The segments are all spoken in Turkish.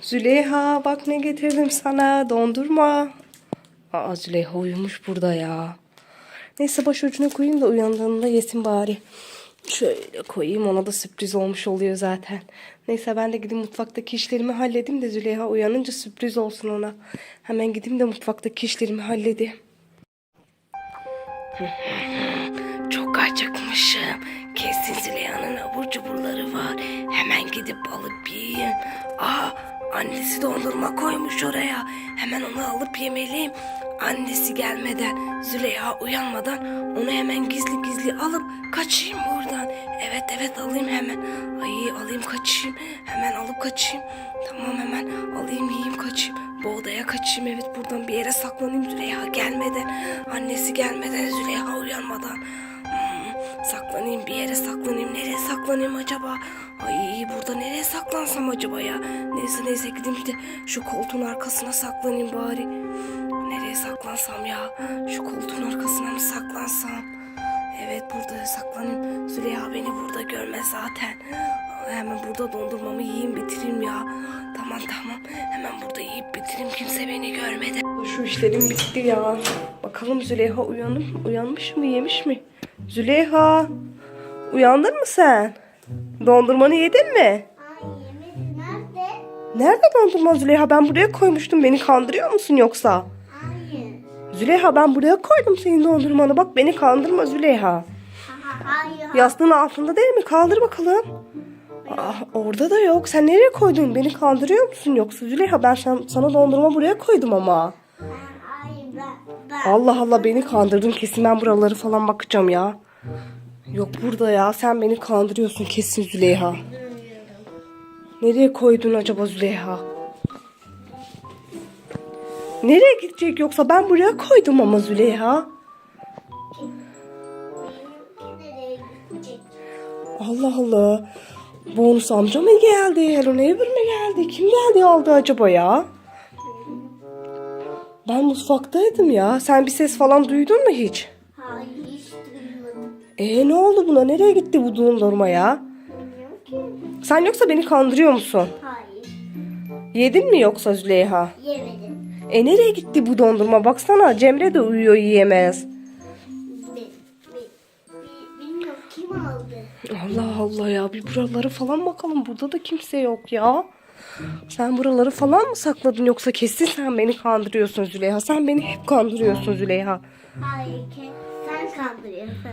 Züleyha bak ne getirdim sana dondurma. Aa Züleyha uyumuş burada ya. Neyse başucuna koyayım da uyandığında yesin bari. Şöyle koyayım ona da sürpriz olmuş oluyor zaten. Neyse ben de gideyim mutfaktaki işlerimi halledeyim de Züleyha uyanınca sürpriz olsun ona. Hemen gideyim de mutfaktaki işlerimi halledeyim. Çok acıkmışım. Kesin Züleyha'nın abur cuburları var. Hemen gidip alıp yiyeyim. Aa, annesi dondurma koymuş oraya. Hemen onu alıp yemeliyim. Annesi gelmeden, Züleyha uyanmadan onu hemen gizli gizli alıp kaçayım buradan. Evet evet alayım hemen. Ay alayım kaçayım. Hemen alıp kaçayım. Tamam hemen alayım yiyeyim kaçayım. Bu odaya kaçayım evet buradan bir yere saklanayım Züleyha gelmeden. Annesi gelmeden Züleyha uyanmadan. Saklanayım bir yere saklanayım. Nereye saklanayım acaba? Ay burada nereye saklansam acaba ya? Neyse neyse gideyim de şu koltuğun arkasına saklanayım bari. Nereye saklansam ya? Şu koltuğun arkasına mı saklansam? Evet burada saklanayım. Züleyha beni burada görmez zaten. Hemen burada dondurmamı yiyeyim bitireyim ya. Tamam tamam. Hemen burada yiyip bitireyim. Kimse beni görmedi. Şu işlerim bitti ya. Bakalım Züleyha uyanıp uyanmış mı yemiş mi? Züleyha uyandın mı sen? Dondurmanı yedin mi? Yemedim. Nerede? Nerede dondurma Züleyha? Ben buraya koymuştum. Beni kandırıyor musun yoksa? Hayır. Züleyha ben buraya koydum senin dondurmanı. Bak beni kandırma Züleyha. Ha, hayır. Yastığın altında değil mi? Kaldır bakalım. Ah, orada da yok. Sen nereye koydun? Beni kandırıyor musun yoksa Züleyha? Ben sana dondurma buraya koydum ama. Allah Allah beni kandırdın kesin ben buraları falan bakacağım ya. Yok burada ya sen beni kandırıyorsun kesin Züleyha. Nereye koydun acaba Züleyha? Nereye gidecek yoksa ben buraya koydum ama Züleyha. Allah Allah. Bonus amca mı geldi? Hello Neighbor mi geldi? Kim geldi aldı acaba ya? Ben mutfaktaydım ya. Sen bir ses falan duydun mu hiç? Hayır hiç duymadım. Ee ne oldu buna? Nereye gitti bu dondurma ya? Bilmiyorum ki. Sen yoksa beni kandırıyor musun? Hayır. Yedin mi yoksa Züleyha? Yemedim. E nereye gitti bu dondurma? Baksana Cemre de uyuyor yiyemez. Bi, bi, bi, bilmiyorum kim aldı. Allah Allah ya bir buraları falan bakalım. Burada da kimse yok ya. Sen buraları falan mı sakladın yoksa kesin sen beni kandırıyorsun Züleyha. Sen beni hep kandırıyorsun Züleyha. Hayır sen kandırıyorsun.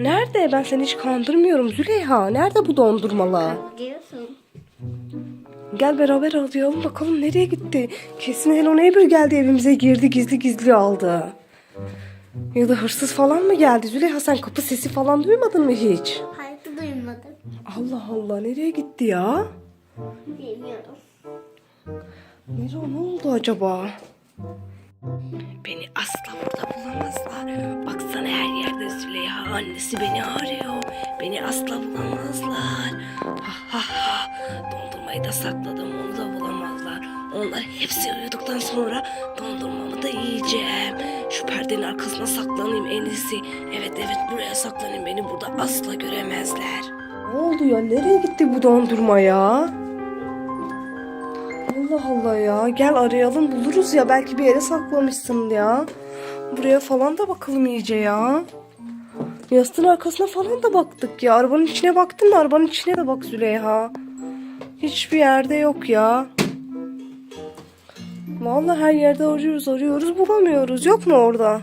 Nerede? Ben seni hiç kandırmıyorum Züleyha. Nerede bu dondurmalar? Kandırıyorsun. Gel beraber arayalım bakalım nereye gitti. Kesin Hello Neighbor geldi evimize girdi gizli gizli aldı. Ya da hırsız falan mı geldi? Züleyha sen kapı sesi falan duymadın mı hiç? Hayır duymadım. Allah Allah nereye gitti ya? Bilmiyorum. Miro ne oldu acaba? Beni asla burada bulamazlar. Baksana her yerde Züleyha annesi beni arıyor. Beni asla bulamazlar. Ha ha ha. Dondurmayı da sakladım onu da bulamazlar. Onlar hepsi uyuduktan sonra dondurmamı da yiyeceğim. Şu perdenin arkasına saklanayım en iyisi. Evet evet buraya saklanayım beni burada asla göremezler. Ne oldu ya nereye gitti bu dondurma ya? Allah Allah ya. Gel arayalım buluruz ya. Belki bir yere saklamışsın ya. Buraya falan da bakalım iyice ya. Yastığın arkasına falan da baktık ya. Arabanın içine baktın mı? Arabanın içine de bak Züleyha. Hiçbir yerde yok ya. Vallahi her yerde arıyoruz arıyoruz bulamıyoruz. Yok mu orada?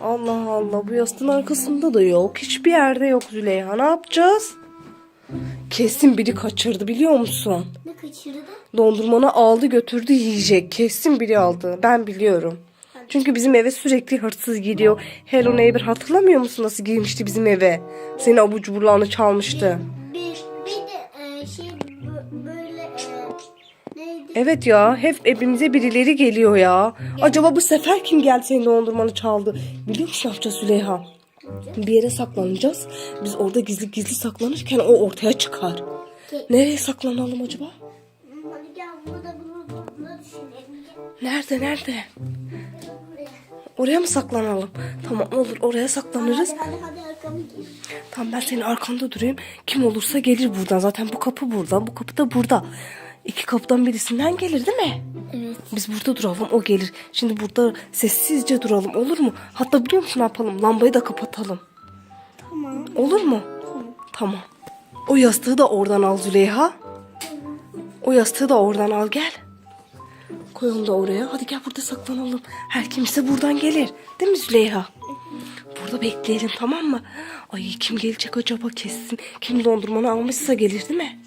Allah Allah bu yastığın arkasında da yok. Hiçbir yerde yok Züleyha. Ne yapacağız? Kesin biri kaçırdı biliyor musun? Ne kaçırdı? Dondurmanı aldı götürdü yiyecek. Kesin biri aldı. Ben biliyorum. Çünkü bizim eve sürekli hırsız geliyor. Hello Neighbor hatırlamıyor musun nasıl girmişti bizim eve? Senin abur cuburlarını çalmıştı. Bir, bir de e, şey böyle e, neydi? Evet ya hep evimize birileri geliyor ya. Acaba bu sefer kim geldi senin dondurmanı çaldı? Biliyor musun yapacağız Züleyha? Bir yere saklanacağız. Biz orada gizli gizli saklanırken o ortaya çıkar. Nereye saklanalım acaba? Hadi gel burada bunu bunu düşünelim. Nerede nerede? Oraya mı saklanalım? Tamam olur oraya saklanırız. Hadi hadi hadi. Tamam ben senin arkanda durayım. Kim olursa gelir buradan. Zaten bu kapı burada. Bu kapı da burada. İki kapıdan birisinden gelir değil mi? Evet. Biz burada duralım o gelir. Şimdi burada sessizce duralım olur mu? Hatta biliyor musun ne yapalım? Lambayı da kapatalım. Tamam. Olur mu? Tamam. O yastığı da oradan al Züleyha. O yastığı da oradan al gel. Koy onu da oraya. Hadi gel burada saklanalım. Her kimse buradan gelir. Değil mi Züleyha? Burada bekleyelim tamam mı? Ay kim gelecek acaba kessin. Kim dondurmanı almışsa gelir değil mi?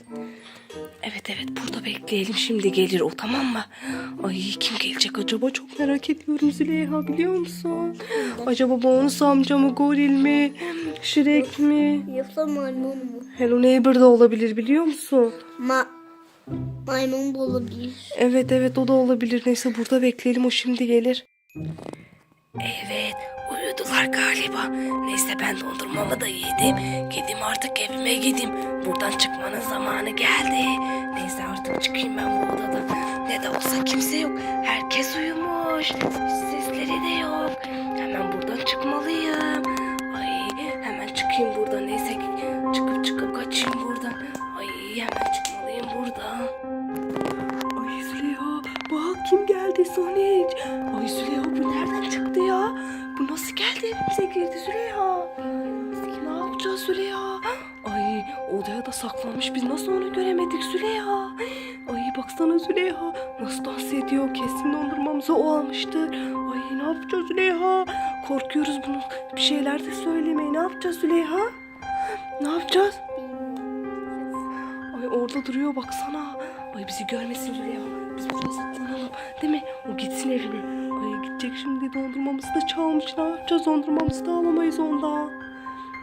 Evet evet burada bekleyelim şimdi gelir o tamam mı? Ay kim gelecek acaba çok merak ediyorum Züleyha biliyor musun? Acaba Bonus amca mı goril mi? Şirek mi? Yoksa maymun mu? Hello Neighbor da olabilir biliyor musun? Ma maymun da olabilir. Evet evet o da olabilir. Neyse burada bekleyelim o şimdi gelir. Evet uyudular galiba. Neyse ben dondurmamı da yedim. Gideyim artık evime gideyim. Buradan çıkmanın zamanı geldi. Neyse artık çıkayım ben bu odadan. Ne de olsa kimse yok. Herkes uyumuş. Hiç evimize girdi Züleyha? Ne yapacağız Züleyha? Ay odaya da saklanmış biz nasıl onu göremedik Züleyha? Ay baksana Züleyha nasıl dans ediyor kesin dondurmamızı o almıştır. Ay ne yapacağız Züleyha? Korkuyoruz bunu bir şeyler de söylemeye ne yapacağız Züleyha? Ne yapacağız? Ay orada duruyor baksana. Ay bizi görmesin Züleyha. Biz burada saklanalım. Değil mi? O gitsin evine. Ay gidecek şimdi dondurmamızı da çalmış. Ne yapacağız? Dondurmamızı da alamayız ondan.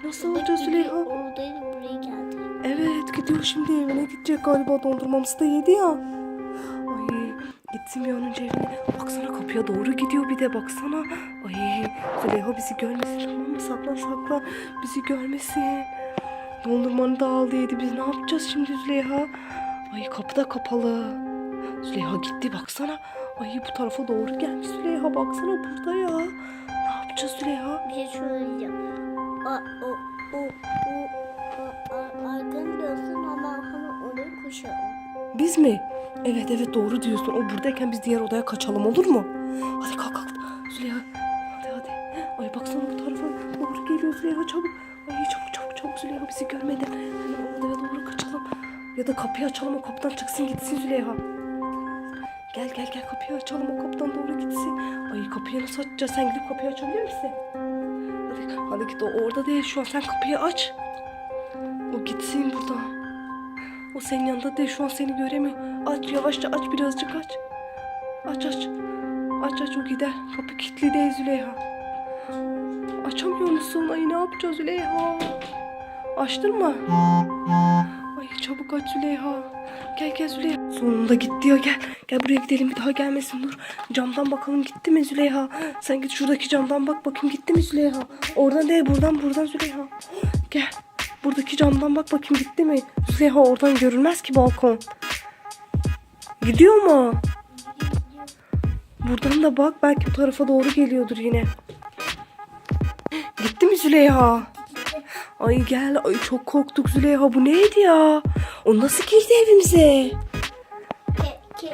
Nasıl alacağız Züleyha? Oradaydı buraya geldi. Evet gidiyor şimdi evine gidecek galiba dondurmamızı da yedi ya. Ay gitsin bir an önce evine. Baksana kapıya doğru gidiyor bir de baksana. Ay Züleyha bizi görmesin tamam mı? Saklan saklan bizi görmesin. Dondurmanı da aldı yedi biz ne yapacağız şimdi Züleyha? Ay kapı da kapalı. Züleyha gitti baksana. Ay bu tarafa doğru gelmiş Züleyha baksana burada ya. Ne yapacağız Züleyha? Bir şey söyleyeceğim. A, o, o, o, a, a, arkanı diyorsun ama hemen oraya koşalım. Biz mi? Evet evet doğru diyorsun. O buradayken biz diğer odaya kaçalım olur mu? Hadi kalk kalk. Züleyha. Hadi hadi. Ay baksana bu tarafa doğru geliyor Züleyha çabuk. Ay çabuk çabuk çabuk Züleyha bizi görmeden. Hemen odaya doğru kaçalım. Ya da kapıyı açalım o kapıdan çıksın gitsin Züleyha. Gel gel gel kapıyı açalım o kapıdan doğru gitsin. Ay kapıyı nasıl açacağız? Sen gidip kapıyı açabilir misin? Hadi, hadi git o orada değil şu an sen kapıyı aç. O gitsin buradan. O senin yanında değil şu an seni göremiyor. Aç yavaşça aç birazcık aç. Aç aç. Aç aç o gider. Kapı kilitli değil Züleyha. Açamıyor musun? Ay ne yapacağız Züleyha? Açtın mı? Ay çabuk aç Züleyha. Gel gel Züleyha. Sonunda gitti ya gel. Gel buraya gidelim bir daha gelmesin dur. Camdan bakalım gitti mi Züleyha? Sen git şuradaki camdan bak bakayım gitti mi Züleyha? Oradan değil buradan buradan Züleyha. Gel. Buradaki camdan bak bakayım gitti mi? Züleyha oradan görülmez ki balkon. Gidiyor mu? Buradan da bak belki bu tarafa doğru geliyordur yine. Gitti mi Züleyha? Ay gel ay çok korktuk Züleyha bu neydi ya? O nasıl girdi evimize? E,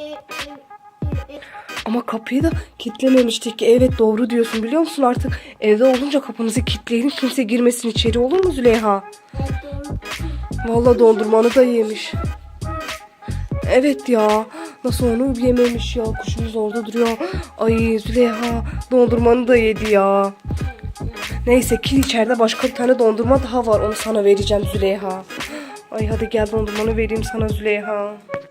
e, e. Ama kapıyı da kilitlememiştik ki. Evet doğru diyorsun biliyor musun artık evde olunca kapımızı kilitleyelim kimse girmesin içeri olur mu Züleyha? Evet. Vallahi dondurmanı da yemiş. Evet ya. Nasıl onu yememiş ya. Kuşumuz orada duruyor. Ay Züleyha dondurmanı da yedi ya. Neyse ki içeride başka bir tane dondurma daha var. Onu sana vereceğim Züleyha. Ay hadi gel dondurmanı vereyim sana Züleyha.